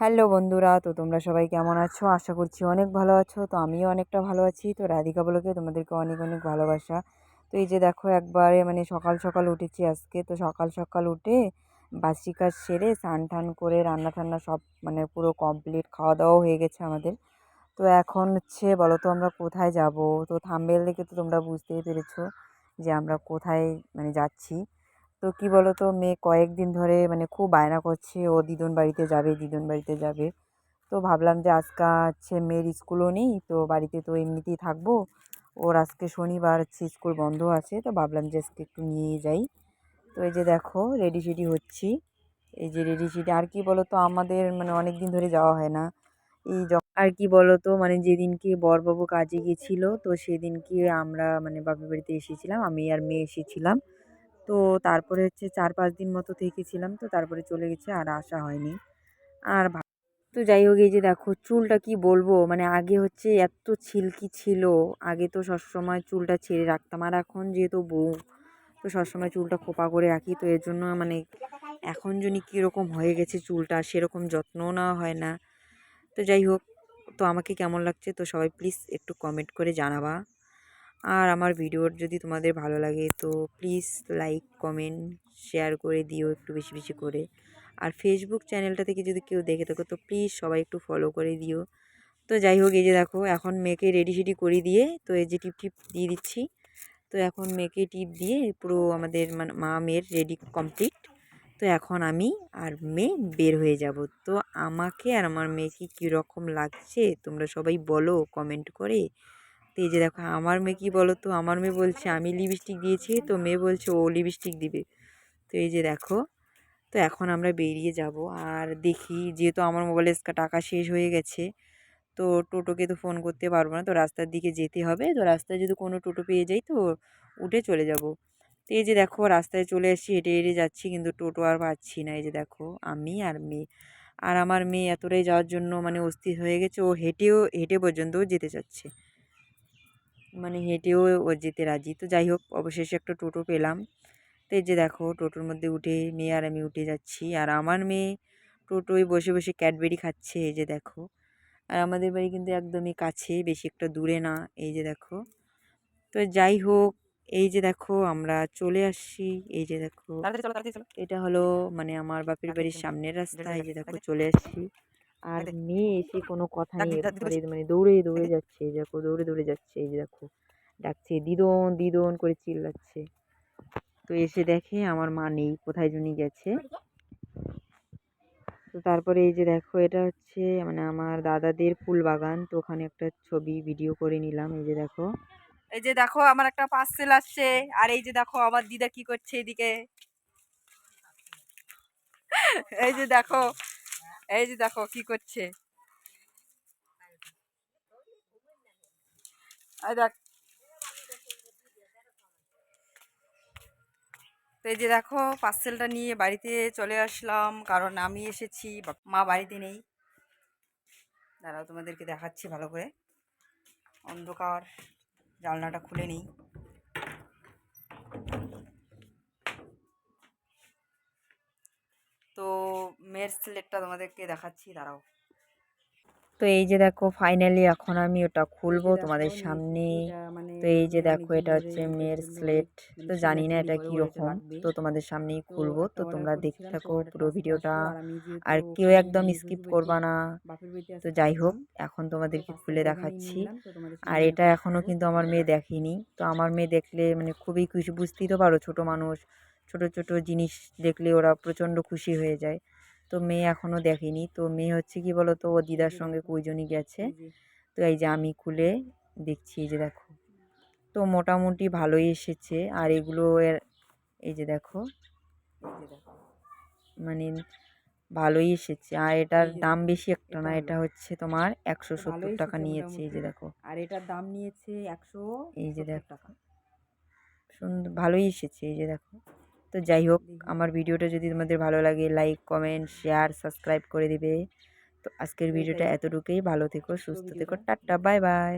Hello বন্ধুরা, তো তোমরা সবাই কেমন আছো? আশা করছি অনেক ভালো আছো। তো আমিও অনেকটা ভালো আছি। তো রাধিকা বলোকে তোমাদেরকে অনেক অনেক ভালোবাসা। তো এই যে দেখো একবারে মানে সকাল সকাল উঠেছি আজকে। তো সকাল সকাল উঠে বাসি কাজ সেরে স্নান টান করে রান্না টান্না সব মানে পুরো কমপ্লিট খাওয়া দাওয়াও হয়ে গেছে আমাদের। তো এখন হচ্ছে বলো তো আমরা কোথায় যাব? তো থাম্বেল দেখে তো তোমরা বুঝতেই পেরেছ যে আমরা কোথায় মানে যাচ্ছি। তো কী বলো তো মেয়ে কয়েকদিন ধরে মানে খুব বায়না করছে, ও দিদন বাড়িতে যাবে, দিদন বাড়িতে যাবে। তো ভাবলাম যে আজকে হচ্ছে মেয়ের স্কুলও নেই, তো বাড়িতে তো এমনিতেই থাকব। ওর আজকে শনিবার হচ্ছে স্কুল বন্ধ আছে, তো ভাবলাম যে আজকে একটু নিয়ে যাই। তো এই যে দেখো, রেডি সেডি হচ্ছি। এই যে রেডি সেডি, আর কি বলো তো আমাদের মানে অনেক দিন ধরে যাওয়া হয় না। এই আর কি বলো তো মানে যেদিনকে বরবাবু কাজে গিয়েছিল তো সেদিনকে আমরা মানে বাপের বাড়িতে এসেছিলাম, আমি আর মেয়ে এসেছিলাম। তো তারপরে হচ্ছে চার পাঁচ দিন মতো থেকেছিলাম, তো তারপরে চলে গেছে আর আসা হয়নি। আর তো যাই হোক, এই যে দেখো চুলটা কি বলব? মানে আগে হচ্ছে এত ছিলকি ছিল, আগে তো সবসময় চুলটা ছেড়ে রাখতাম। আর এখন যেহেতু বউ, তো সবসময় চুলটা খোপা করে রাখি, তো এর জন্য মানে এখন জন্য কীরকম হয়ে গেছে চুলটা সেরকম যত্নও নেওয়া হয় না। তো যাই হোক, তো আমাকে কেমন লাগছে? তো সবাই প্লিজ একটু কমেন্ট করে জানাবা। আর আমার ভিডিওর যদি তোমাদের ভালো লাগে, তো প্লিজ লাইক কমেন্ট শেয়ার করে দিও একটু বেশি বেশি করে। আর ফেসবুক চ্যানেলটা থেকে যদি কেউ দেখে থাকো, তো প্লিজ সবাই একটু ফলো করে দিও। তো যাই হোক, এই যে দেখো, এখন মেয়েকে রেডি সেডি করে দিয়ে, তো এই যে টিপ টিপ দিয়ে দিচ্ছি। তো এখন মেয়েকে টিপ দিয়ে পুরো আমাদের মানে মা মেয়ের রেডি কমপ্লিট তো এখন আমি আর মেয়ে বের হয়ে যাব। তো আমাকে আর আমার মেয়েকে কীরকম লাগছে, তোমরা সবাই বলো কমেন্ট করে। তো এই যে দেখো, আমার মেয়ে কী বলো তো আমার মেয়ে বলছে, আমি লিপস্টিক দিয়েছি, তো মেয়ে বলছে, ও লিপস্টিক দিবে। তো এই যে দেখো, তো এখন আমরা বেরিয়ে যাব। আর দেখি, যেহেতু আমার মোবাইলে টাকা শেষ হয়ে গেছে, তো টোটোকে তো ফোন করতে পারব না, তো রাস্তার দিকে যেতে হবে। তো রাস্তায় যদি কোনো টোটো পেয়ে যাই, তো উঠে চলে যাব। তো এই যে দেখো, রাস্তায় চলে এসেছি, হেঁটে হেঁটে যাচ্ছি, কিন্তু টোটো আর পাচ্ছি না। এই যে দেখো, আমি আর মেয়ে। আর আমার মেয়ে এতটাই যাওয়ার জন্য মানে অস্থির হয়ে গেছে, ও হেঁটেও, হেঁটে পর্যন্তও যেতে চাচ্ছে। মানে হেঁটেও ও যেতে রাজি। তো যাই হোক অবশেষে একটা টোটো পেলাম। তো এই যে দেখো টোটোর মধ্যে উঠে মেয়ে আর আমি উঠে যাচ্ছি। আর আমার মেয়ে টোটোয় বসে বসে ক্যাডবেরি খাচ্ছে এই যে দেখো। আর আমাদের বাড়ি কিন্তু একদমই কাছে বেশি একটা দূরে না এই যে দেখো। তো যাই হোক এই যে দেখো আমরা চলে আসছি এই যে দেখো। এটা হলো মানে আমার বাপের বাড়ির সামনের রাস্তা এই যে দেখো চলে আসছি। আর মেয়ে এসে কোনো কথা নেই মানে দৌড়ে দৌড়ে যাচ্ছে এই দেখো দৌড়ে দৌড়ে যাচ্ছে এই যে দেখো ডাকছে দিদন দিদন করে চিল্লাচ্ছে। তো এসে দেখে আমার মা নেই কোথায় জন্য গেছে। তো তারপরে এই যে দেখো এটা হচ্ছে মানে আমার দাদাদের ফুল বাগান তো ওখানে একটা ছবি ভিডিও করে নিলাম এই যে দেখো। এই যে দেখো আমার একটা পার্সেল আসছে। আর এই যে দেখো আমার দিদা কি করছে এদিকে। এই যে দেখো এই যে দেখো কি করছে। দেখ। তো এই যে দেখো পার্সেলটা নিয়ে বাড়িতে চলে আসলাম, কারণ আমি এসেছি মা বাড়িতে নেই। দাঁড়াও তোমাদেরকে দেখাচ্ছি ভালো করে। অন্ধকার, জানলাটা খুলে নিই। মেয়ের স্লেটটা তোমাদেরকে দেখাচ্ছি দাঁড়াও। তো এই যে দেখো ফাইনালি এখন আমি ওটা খুলবো তোমাদের সামনে। মানে তো এই যে দেখো এটা হচ্ছে মেয়ের স্লেট তো জানি না এটা কীরকম তো তোমাদের সামনেই খুলবো। তো তোমরা দেখতে থাকো পুরো ভিডিওটা। আর কেউ একদম স্কিপ করবা না। তো যাই হোক এখন তোমাদেরকে খুলে দেখাচ্ছি। আর এটা এখনও কিন্তু আমার মেয়ে দেখেনি। তো আমার মেয়ে দেখলে মানে খুবই খুশি বুঝতেই তো পারো ছোটো মানুষ ছোট ছোট জিনিস দেখলে ওরা প্রচণ্ড খুশি হয়ে যায়। তো মেয়ে এখনও দেখেনি। তো মেয়ে হচ্ছে কি বলো তো ও দিদার সঙ্গে কুইজনই গেছে। তো এই যে আমি খুলে দেখছি এই যে দেখো। তো মোটামুটি ভালোই এসেছে। আর এগুলো এর এই যে দেখো। মানে ভালোই এসেছে। আর এটার দাম বেশি একটা না এটা হচ্ছে তোমার একশো সত্তর টাকা নিয়েছে এই যে দেখো। আর এটার দাম নিয়েছে একশো এই যে দেখো। টাকা। সুন্দর ভালোই এসেছে এই যে দেখো। তো যাই হোক আমার ভিডিওটা যদি তোমাদের ভালো লাগে লাইক কমেন্ট শেয়ার সাবস্ক্রাইব করে দিবে। তো আজকের ভিডিওটা এতটুকুই। ভালো থেকো সুস্থ থেকো। Tata bye bye